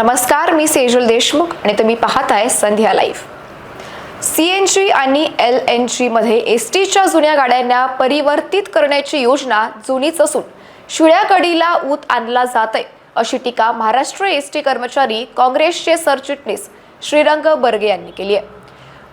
नमस्कार मी सेजल देशमुख आणि तुम्ही पाहताय Sandhya live. C N G आणि एल एन जीमध्ये एस टीच्या जुन्या गाड्यांना परिवर्तित करण्याची योजना जुनीच असून शिळ्याकडीला ऊत आणला जात आहे अशी टीका महाराष्ट्र एस टी कर्मचारी काँग्रेसचे सरचिटणीस श्रीरंग बर्गे यांनी केली आहे.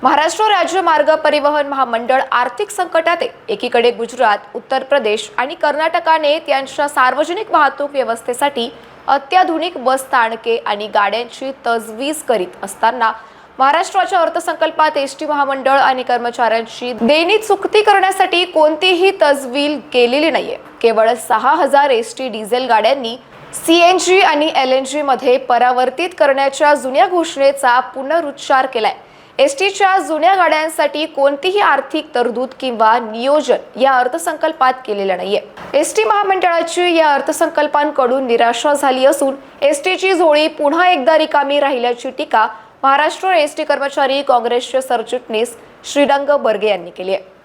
महाराष्ट्र राज्य मार्ग परिवहन महामंडळ आर्थिक संकटात आहे. एकीकडे गुजरात उत्तर प्रदेश आणि कर्नाटकाने त्यांच्या सार्वजनिक वाहतूक व्यवस्थेसाठी अत्याधुनिक बस स्थानके आणि गाड्यांची तजवीज करीत असताना महाराष्ट्राच्या अर्थसंकल्पात एस टी महामंडळ आणि कर्मचाऱ्यांची देणी चुकती करण्यासाठी कोणतीही तजवील केलेली नाहीये. केवळ सहा हजार एस टी डिझेल गाड्यांनी सी एन जी आणि एल एन जी मध्ये परावर्तित करण्याच्या जुन्या घोषणेचा पुनरुच्चार केलाय. एस टीच्या जुन्या गाड्यांसाठी कोणतीही आर्थिक तरतूद किंवा नियोजन या अर्थसंकल्पात केलेलं नाहीये. एस टी महामंडळाची या अर्थसंकल्पांकडून निराशा झाली असून एस टीची झोळी पुन्हा एकदा रिकामी राहिल्याची टीका महाराष्ट्र एस टी कर्मचारी काँग्रेसचे सरचिटणीस श्रीरंग बर्गे यांनी केली आहे.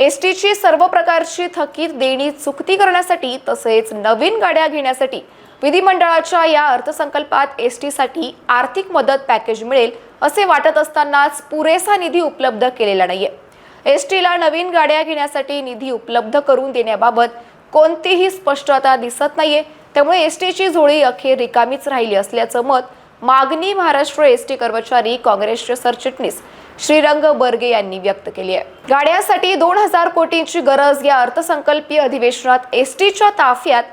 एस टीची सर्व प्रकारची थकीत देणी चुकती करण्यासाठी तसेच नवीन गाड्या घेण्यासाठी विधिमंडळाच्या या अर्थसंकल्पात एस टीसाठी आर्थिक मदत पॅकेज मिळेल असे वाटत असतानाच पुरेसा निधी उपलब्ध केलेला नाहीये. एस टीला नवीन गाड्या घेण्यासाठी निधी उपलब्ध करून देण्याबाबत कोणतीही स्पष्टता दिसत नाहीये. त्यामुळे एस टीची झोळी अखेर रिकामीच राहिली असल्याचं मत मागणी महाराष्ट्र एस टी कर्मचारी काँग्रेसचे सरचिटणीस श्रीरंग बर्गे यांनी व्यक्त केली आहे. गाड्यासाठी दोन हजार कोटींची गरज या अर्थसंकल्पीय अधिवेशनात एस टीच्या ताफ्यात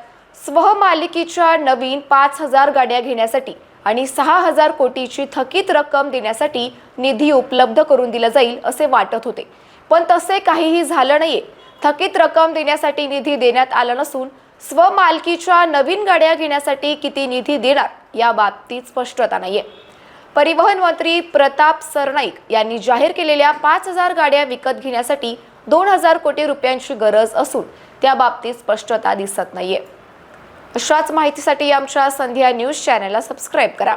स्वमालिकीच्या नवीन पाच हजार गाड्या घेण्यासाठी आणि सहा हजार कोटीची थकीत रक्कम देण्यासाठी निधी उपलब्ध करून दिला जाईल असे वाटत होते. पण तसे काहीही झालं नाहीये. थकीत रक्कम देण्यासाठी निधी देण्यात आला नसून स्वमालकीच्या नवीन गाड्या घेण्यासाठी किती निधी देणार या बाबतीत स्पष्टता नाहीये. परिवहन मंत्री प्रताप सरनाईक यांनी जाहीर केलेल्या पाच हजार गाड्या विकत घेण्यासाठी दोन हजार कोटी रुपयांची गरज असून त्या बाबतीत स्पष्टता दिसत नाहीये. अशाच माहितीसाठी आमच्या संध्या न्यूज चॅनलला सबस्क्राईब करा.